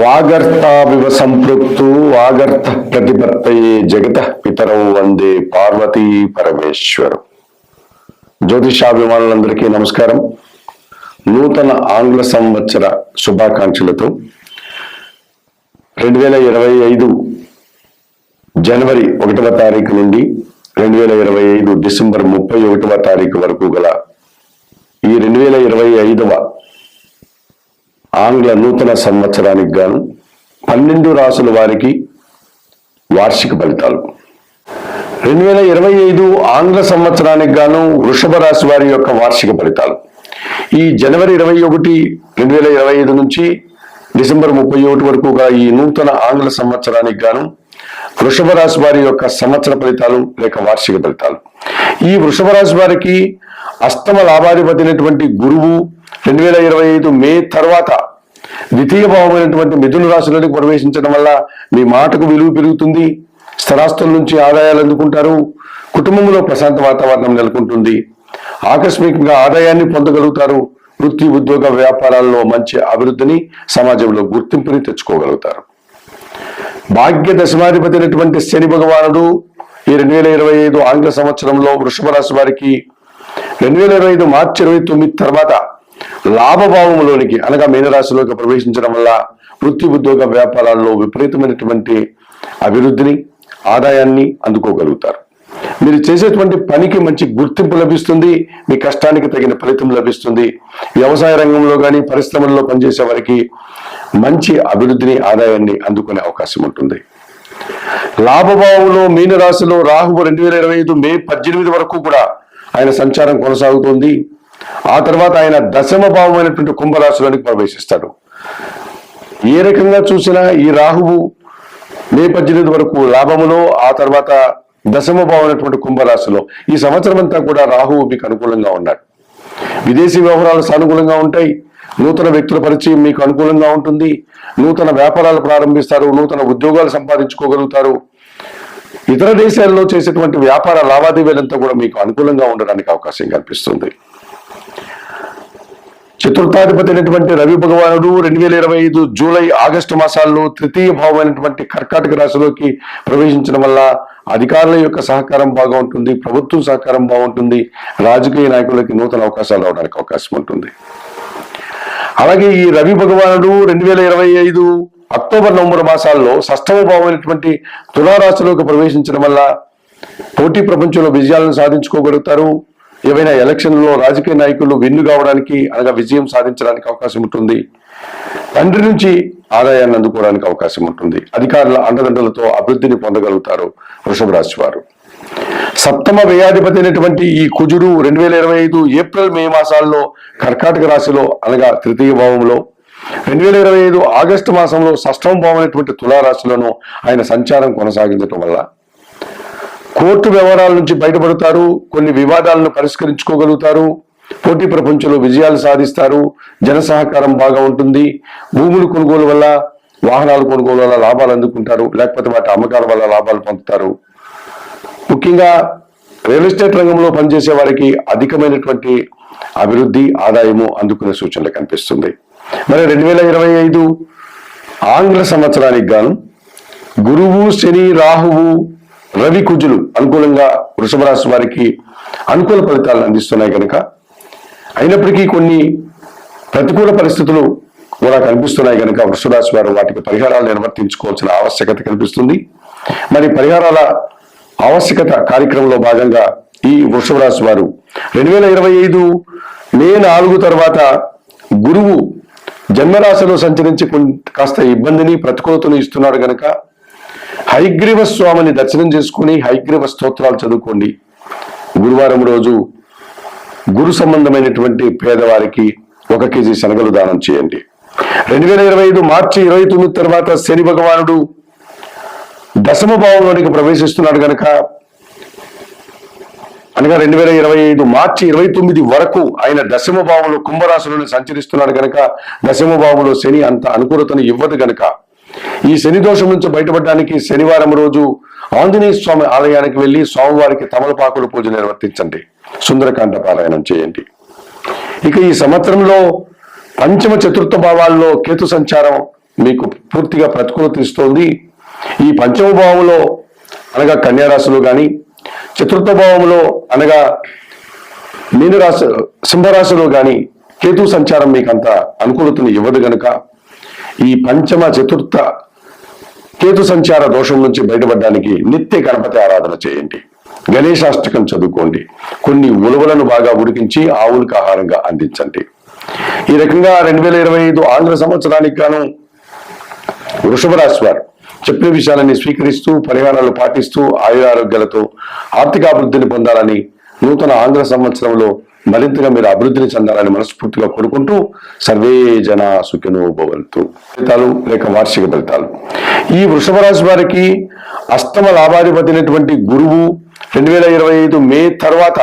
వాగర్తావివ సంపృక్తు వాగర్త ప్రతిపత్తయే జగత పితరం వందే పార్వతీ పరమేశ్వరు. జ్యోతిషాభిమానులందరికీ నమస్కారం. నూతన ఆంగ్ల సంవత్సర శుభాకాంక్షలతో రెండు వేల ఇరవై ఐదు జనవరి ఒకటవ తారీఖు నుండి రెండు వేల ఇరవై ఐదు డిసెంబర్ ముప్పై ఒకటవ తారీఖు వరకు గల ఈ రెండు వేల ఇరవై ఐదవ ఆంగ్ల నూతన సంవత్సరానికి గాను పన్నెండు రాసుల వారికి వార్షిక ఫలితాలు. రెండు వేల ఇరవై ఐదు ఆంగ్ల సంవత్సరానికి గాను వృషభ రాశి వారి యొక్క వార్షిక ఫలితాలు. ఈ జనవరి ఇరవై ఒకటి రెండు వేల ఇరవై ఐదు నుంచి డిసెంబర్ ముప్పై ఒకటి వరకుగా ఈ నూతన ఆంగ్ల సంవత్సరానికి గాను వృషభ రాశి వారి యొక్క సంవత్సర ఫలితాలు లేక వార్షిక ఫలితాలు. ఈ వృషభ రాశి వారికి అష్టమ లాభాధిపతి అయినటువంటి గురువు రెండు వేల ఇరవై ఐదు మే తర్వాత ద్వితీయ భావమైనటువంటి మిథున రాశిలోకి ప్రవేశించడం వల్ల మీ మాటకు విలువ పెరుగుతుంది. స్థిరాస్తుల నుంచి ఆదాయాలు అందుకుంటారు. కుటుంబంలో ప్రశాంత వాతావరణం నెలకొంటుంది. ఆకస్మికంగా ఆదాయాన్ని పొందగలుగుతారు. వృత్తి ఉద్యోగ వ్యాపారాల్లో మంచి అభివృద్ధిని సమాజంలో గుర్తింపుని తెచ్చుకోగలుగుతారు. భాగ్య దశమాధిపతి అయినటువంటి శని భగవానుడు ఈ రెండు వేల ఇరవై ఐదు ఆంగ్ల సంవత్సరంలో వృషభ రాశి వారికి రెండు వేల ఇరవై ఐదు మార్చి ఇరవై తొమ్మిది తర్వాత లాభభావంలోనికి అనగా మీనరాశిలోకి ప్రవేశించడం వల్ల వృత్తి ఉద్యోగ వ్యాపారాల్లో విపరీతమైనటువంటి అభివృద్ధిని ఆదాయాన్ని అందుకోగలుగుతారు. మీరు చేసేటువంటి పనికి మంచి గుర్తింపు లభిస్తుంది మీ కష్టానికి తగిన ఫలితం లభిస్తుంది. వ్యవసాయ రంగంలో కానీ పరిశ్రమల్లో పనిచేసే వారికి మంచి అభివృద్ధిని ఆదాయాన్ని అందుకునే అవకాశం ఉంటుంది. లాభభావంలో మీనరాశిలో రాహువు రెండు వేల ఇరవై ఐదు మే పద్దెనిమిది వరకు కూడా ఆయన సంచారం కొనసాగుతుంది. ఆ తర్వాత ఆయన దశమ భావమైనటువంటి కుంభరాశిలోనికి ప్రవేశిస్తాడు. ఏ రకంగా చూసినా ఈ రాహువు మే పద్దెనిమిది వరకు లాభములో ఆ తర్వాత దశమ భావమైనటువంటి కుంభరాశిలో. ఈ సంవత్సరం అంతా కూడా రాహువు మీకు అనుకూలంగా ఉన్నాడు. విదేశీ వ్యవహారాలు సానుకూలంగా ఉంటాయి. నూతన వ్యక్తుల పరిచయం మీకు అనుకూలంగా ఉంటుంది. నూతన వ్యాపారాలు ప్రారంభిస్తారు. నూతన ఉద్యోగాలు సంపాదించుకోగలుగుతారు. ఇతర దేశాల్లో చేసేటువంటి వ్యాపార లావాదేవీలంతా కూడా మీకు అనుకూలంగా ఉండడానికి అవకాశం కల్పిస్తుంది. చతుర్థాధిపతి అయినటువంటి రవి భగవానుడు రెండు వేల ఇరవై ఐదు జూలై ఆగస్టు మాసాల్లో తృతీయ భావమైనటువంటి కర్కాటక రాశిలోకి ప్రవేశించడం వల్ల అధికారుల యొక్క సహకారం బాగా ఉంటుంది ప్రభుత్వం సహకారం బాగుంటుంది రాజకీయ నాయకులకి నూతన అవకాశాలు రావడానికి అవకాశం ఉంటుంది. అలాగే ఈ రవి భగవానుడు రెండు వేల ఇరవై ఐదు అక్టోబర్ నవంబర్ మాసాల్లో సష్టమ భావమైనటువంటి తులారాశిలోకి ప్రవేశించడం వల్ల పోటీ ప్రపంచంలో విజయాలను సాధించుకోగలుగుతారు. ఏవైనా ఎలక్షన్లో రాజకీయ నాయకులు విన్ను కావడానికి అనగా విజయం సాధించడానికి అవకాశం ఉంటుంది. తండ్రి నుంచి ఆదాయాన్ని అందుకోవడానికి అవకాశం ఉంటుంది. అధికారుల అండదండలతో అభివృద్ధిని పొందగలుగుతారు వృషభ రాశి వారు. సప్తమ వ్యయాధిపతి అయినటువంటి ఈ కుజుడు రెండు వేల ఇరవై ఐదు ఏప్రిల్ మే మాసాల్లో కర్కాటక రాశిలో అనగా తృతీయ భావంలో. రెండు వేల ఇరవై ఐదు ఆగస్టు మాసంలో షష్టమ భావం అయినటువంటి తులారాశిలోనూ ఆయన సంచారం కొనసాగించడం వల్ల కోర్టు వ్యవహారాల నుంచి బయటపడతారు కొన్ని వివాదాలను పరిష్కరించుకోగలుగుతారు పోటీ ప్రపంచంలో విజయాలు సాధిస్తారు జన సహకారం బాగా ఉంటుంది భూములు కొనుగోలు వల్ల వాహనాలు కొనుగోలు వల్ల లాభాలు అందుకుంటారు లేకపోతే వాటి అమ్మకాల వల్ల లాభాలు పొందుతారు. ముఖ్యంగా రియల్ ఎస్టేట్ రంగంలో పనిచేసే వారికి అధికమైనటువంటి అభివృద్ధి ఆదాయము అందుకునే సూచనలు కనిపిస్తుంది. మరి రెండు వేల ఇరవై ఐదు ఆంగ్ల సంవత్సరానికి గాను గురువు శని రాహువు రవి కుజులు అనుకూలంగా వృషభ రాశి వారికి అనుకూల ఫలితాలను అందిస్తున్నాయి కనుక అయినప్పటికీ కొన్ని ప్రతికూల పరిస్థితులు కూడా కనిపిస్తున్నాయి కనుక వృషభరాశి వారు వాటికి పరిహారాలు నిర్వర్తించుకోవాల్సిన ఆవశ్యకత కనిపిస్తుంది. మరి పరిహారాల ఆవశ్యకత కార్యక్రమంలో భాగంగా ఈ వృషభరాశి వారు రెండు వేల ఇరవై ఐదు మే నాలుగు తర్వాత గురువు జన్మరాశిలో సంచరించి కాస్త ఇబ్బందిని ప్రతికూలతను ఇస్తున్నాడు కనుక హైగ్రీవ స్వామిని దర్శనం చేసుకుని హైగ్రీవ స్తోత్రాలు చదువుకోండి. గురువారం రోజు గురు సంబంధమైనటువంటి పేదవారికి ఒక కేజీ శనగలు దానం చేయండి. రెండు వేల ఇరవై ఐదు మార్చి ఇరవై తొమ్మిది తర్వాత శని భగవానుడు దశమ భావంలోనికి ప్రవేశిస్తున్నాడు గనక అనగా రెండు వేల ఇరవై ఐదు మార్చి ఇరవై తొమ్మిది వరకు ఆయన దశమ భావంలో కుంభరాశులను సంచరిస్తున్నాడు గనక దశమ భావంలో శని అంత అనుకూలతను ఇవ్వదు గనక ఈ శని దోషం నుంచి బయటపడడానికి శనివారం రోజు ఆంజనేయ స్వామి ఆలయానికి వెళ్ళి స్వామివారికి తమలపాకుల పూజ నిర్వర్తించండి. సుందరకాండ పారాయణం చేయండి. ఇక ఈ సంవత్సరంలో పంచమ చతుర్థ భావాల్లో కేతు సంచారం మీకు పూర్తిగా ప్రతికూలత ఇస్తోంది ఈ పంచమ భావంలో అనగా కన్యారాశిలో కానీ చతుర్థ భావంలో అనగా మీనరాశి సింహరాశిలో కానీ కేతు సంచారం మీకు అంత అనుకూలతను ఇవ్వదు గనుక ఈ పంచమ చతుర్థ కేతు సంచార దోషం నుంచి బయటపడడానికి నిత్య గణపతి ఆరాధన చేయండి. గణేశాష్టకం చదువుకోండి. కొన్ని ఉలవలను బాగా ఉడికించి ఆవులకు ఆహారంగా అందించండి. ఈ రకంగా రెండు వేల ఇరవై ఐదు ఆంధ్ర సంవత్సరానికి గాను వృషభ రాశి వారు చెప్పిన విషయాలని స్వీకరిస్తూ పరిహారాలు పాటిస్తూ ఆయురారోగ్యాలతో ఆర్థికాభివృద్ధిని పొందాలని నూతన ఆంధ్ర సంవత్సరంలో మరింతగా మీరు అభివృద్ధిని చెందాలని మనస్ఫూర్తిగా కోరుకుంటూ సర్వే జన సుఖినో భవంతు. ఫలితాలు లేక వార్షిక ఫలితాలు. ఈ వృషభ రాశి వారికి అష్టమ లాభాధిపతి గురువు రెండు వేల ఇరవై ఐదు మే తర్వాత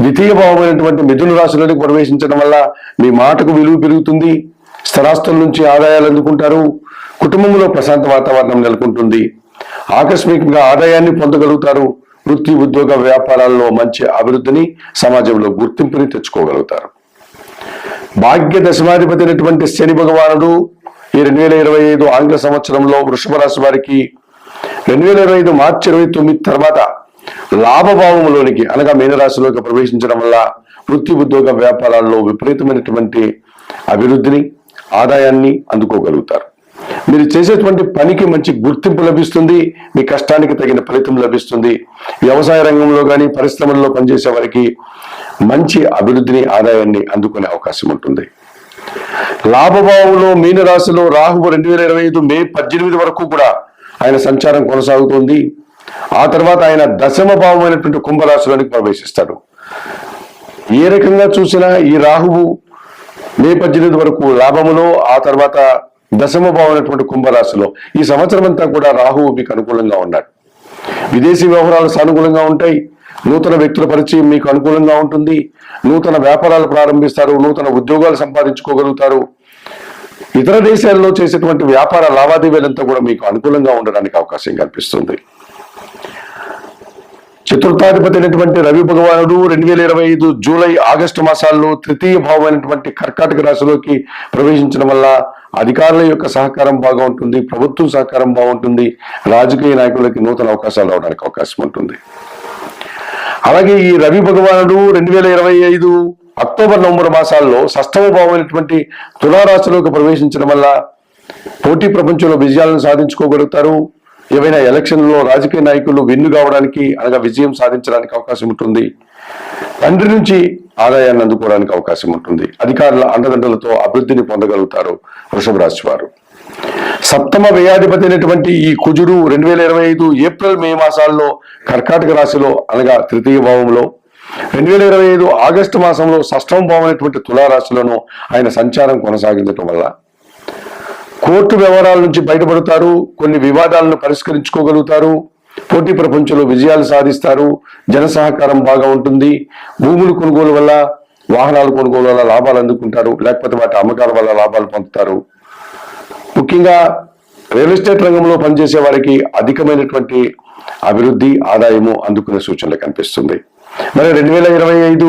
ద్వితీయ భావమైనటువంటి మిథున రాశిలోకి ప్రవేశించడం వల్ల మీ మాటకు విలువ పెరుగుతుంది. స్థిరాస్తుల నుంచి ఆదాయాలు అందుకుంటారు. కుటుంబంలో ప్రశాంత వాతావరణం నెలకొంటుంది. ఆకస్మికంగా ఆదాయాన్ని పొందగలుగుతారు. వృత్తి ఉద్యోగ వ్యాపారాల్లో మంచి అభివృద్ధిని సమాజంలో గుర్తింపుని తెచ్చుకోగలుగుతారు. భాగ్య దశమాధిపతి అయినటువంటి శని భగవానుడు ఈ రెండు వేల ఇరవై ఐదు ఆంగ్ల సంవత్సరంలో వృషభ రాశి వారికి రెండు వేల ఇరవై ఐదు మార్చి ఇరవై తొమ్మిది తర్వాత లాభభావంలోనికి అనగా మీనరాశిలోకి ప్రవేశించడం వల్ల వృత్తి ఉద్యోగ వ్యాపారాల్లో విపరీతమైనటువంటి అభివృద్ధిని ఆదాయాన్ని అందుకోగలుగుతారు. మీరు చేసేటువంటి పనికి మంచి గుర్తింపు లభిస్తుంది మీ కష్టానికి తగిన ఫలితం లభిస్తుంది. వ్యవసాయ రంగంలో కానీ పరిశ్రమల్లో పనిచేసే వారికి మంచి అభివృద్ధిని ఆదాయాన్ని అందుకునే అవకాశం ఉంటుంది. లాభభావంలో మీనరాశిలో రాహువు రెండు వేల ఇరవై ఐదు మే పద్దెనిమిది వరకు కూడా ఆయన సంచారం కొనసాగుతోంది. ఆ తర్వాత ఆయన దశమ భావమైనటువంటి కుంభరాశిలోనికి ప్రవేశిస్తాడు. ఏ రకంగా చూసినా ఈ రాహువు మే పద్దెనిమిది వరకు లాభములో ఆ తర్వాత దశమ భావమైనటువంటి కుంభరాశిలో ఈ సంవత్సరం అంతా కూడా రాహువు మీకు అనుకూలంగా ఉన్నాడు. విదేశీ వ్యవహారాలు సానుకూలంగా ఉంటాయి. నూతన వ్యక్తుల పరిచయం మీకు అనుకూలంగా ఉంటుంది. నూతన వ్యాపారాలు ప్రారంభిస్తారు. నూతన ఉద్యోగాలు సంపాదించుకోగలుగుతారు. ఇతర దేశాల్లో చేసేటువంటి వ్యాపార లావాదేవీలంతా కూడా మీకు అనుకూలంగా ఉండడానికి అవకాశం కల్పిస్తుంది. చతుర్థాధిపతి అయినటువంటి రవి భగవానుడు రెండు వేల ఇరవై ఐదు జూలై ఆగస్టు మాసాల్లో తృతీయ భావమైనటువంటి కర్కాటక రాశిలోకి ప్రవేశించడం వల్ల అధికారుల యొక్క సహకారం బాగుంటుంది ప్రభుత్వం సహకారం బాగుంటుంది రాజకీయ నాయకులకి నూతన అవకాశాలు రావడానికి అవకాశం ఉంటుంది. అలాగే ఈ రవి భగవానుడు రెండు వేల ఇరవై ఐదు అక్టోబర్ నవంబర్ మాసాల్లో షష్టమ భావమైనటువంటి తులారాశిలోకి ప్రవేశించడం వల్ల పోటీ ప్రపంచంలో విజయాలను సాధించుకోగలుగుతారు. ఏవైనా ఎలక్షన్లో రాజకీయ నాయకులు విన్ను కావడానికి అనగా విజయం సాధించడానికి అవకాశం ఉంటుంది. తండ్రి నుంచి ఆదాయాన్ని అందుకోవడానికి అవకాశం ఉంటుంది. అధికారుల అండదండలతో అభివృద్ధిని పొందగలుగుతారు. వృషభ రాశి వారు సప్తమ వ్యయాధిపతి అయినటువంటి ఈ కుజుడు రెండు వేల ఇరవై ఐదు ఏప్రిల్ మే మాసాల్లో కర్కాటక రాశిలో అనగా తృతీయ భావంలో. రెండు వేల ఇరవై ఐదు ఆగస్టు మాసంలో షష్టమ భావం అయినటువంటి తులారాశిలోనూ ఆయన సంచారం కొనసాగించడం వల్ల కోర్టు వ్యవహారాల నుంచి బయటపడతారు కొన్ని వివాదాలను పరిష్కరించుకోగలుగుతారు పోటీ ప్రపంచంలో విజయాలు సాధిస్తారు జన సహకారం బాగా ఉంటుంది భూములు కొనుగోలు వల్ల వాహనాలు కొనుగోలు వల్ల లాభాలు అందుకుంటారు లేకపోతే వాటి అమ్మకాల వల్ల లాభాలు పొందుతారు. ముఖ్యంగా రియల్ ఎస్టేట్ రంగంలో పనిచేసే వారికి అధికమైనటువంటి అభివృద్ధి ఆదాయము అందుకునే సూచనలు కనిపిస్తుంది. మరి రెండు వేల ఇరవై ఐదు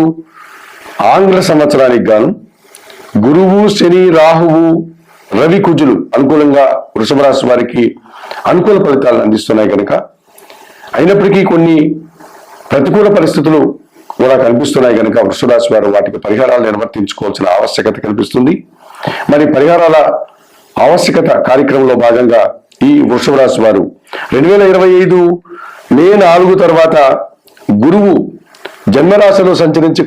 ఆంగ్ల సంవత్సరానికి గాను గురువు శని రాహువు రవి కుజులు అనుకూలంగా వృషభ రాశి వారికి అనుకూల ఫలితాలను అందిస్తున్నాయి కనుక అయినప్పటికీ కొన్ని ప్రతికూల పరిస్థితులు కూడా కనిపిస్తున్నాయి కనుక వృషరాశి వారు వాటికి పరిహారాలు నిర్వర్తించుకోవాల్సిన ఆవశ్యకత కనిపిస్తుంది. మరి పరిహారాల ఆవశ్యకత కార్యక్రమంలో భాగంగా ఈ వృషభ రాశి వారు రెండు వేల ఇరవై ఐదు మే నాలుగు తర్వాత గురువు జన్మరాశిలో సంచరించి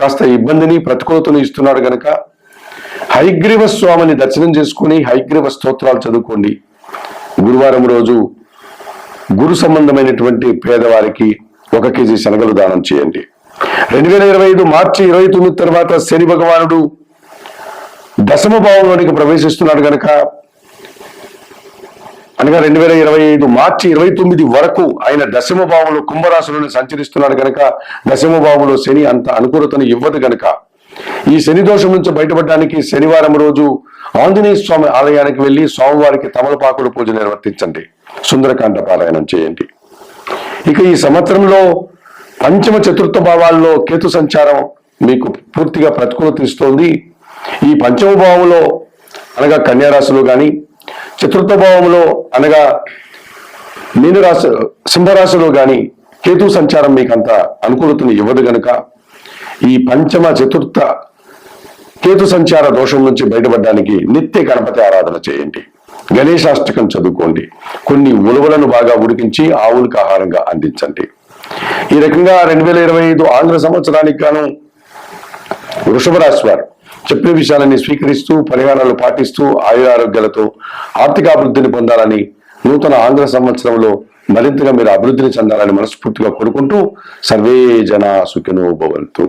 కాస్త ఇబ్బందిని ప్రతికూలతను ఇస్తున్నాడు గనక హైగ్రీవ స్వామిని దర్శనం చేసుకుని హైగ్రీవ స్తోత్రాలు చదువుకోండి. గురువారం రోజు గురు సంబంధమైనటువంటి పేదవారికి ఒక కేజీ శనగలు దానం చేయండి. రెండు వేల ఇరవై ఐదు మార్చి ఇరవై తొమ్మిది తర్వాత శని భగవానుడు దశమ భావంలోనికి ప్రవేశిస్తున్నాడు కనుక అనగా రెండు వేల ఇరవై ఐదు మార్చి ఇరవై తొమ్మిది వరకు ఆయన దశమ భావంలో కుంభరాశులను సంచరిస్తున్నాడు కనుక దశమ భావంలో శని అంత అనుకూలతను ఇవ్వదు కనుక ఈ శని దోషం నుంచి బయటపడడానికి శనివారం రోజు ఆంజనేయ స్వామి ఆలయానికి వెళ్ళి స్వామివారికి తమలపాకుల పూజ నిర్వర్తించండి. సుందరకాండ పారాయణం చేయండి. ఇక ఈ సంవత్సరంలో పంచమ చతుర్థ భావాల్లో కేతు సంచారం మీకు పూర్తిగా ప్రతికూలత ఇస్తోంది ఈ పంచమ భావంలో అనగా కన్యారాశిలో కానీ చతుర్థ భావంలో అనగా మీనరాశి సింహరాశిలో కానీ కేతు సంచారం మీకు అంత అనుకూలతను ఇవ్వదు గనుక ఈ పంచమ చతుర్థ కేతు సంచార దోషం నుంచి బయటపడడానికి నిత్య గణపతి ఆరాధన చేయండి. గణేశాష్టకం చదువుకోండి. కొన్ని ఉలవలను బాగా ఉడికించి ఆవులకు ఆహారంగా అందించండి. ఈ రకంగా రెండు వేల ఇరవై ఐదు ఆంధ్ర సంవత్సరానికి గాను వృషభ రాశి వారు చెప్పిన విషయాలని స్వీకరిస్తూ పరిహారాలు పాటిస్తూ ఆయురారోగ్యాలతో ఆర్థిక అభివృద్ధిని పొందాలని నూతన ఆంధ్ర సంవత్సరంలో మరింతగా మీరు అభివృద్ధిని చెందాలని మనస్ఫూర్తిగా కోరుకుంటూ సర్వే జన సుఖినో భవంతు.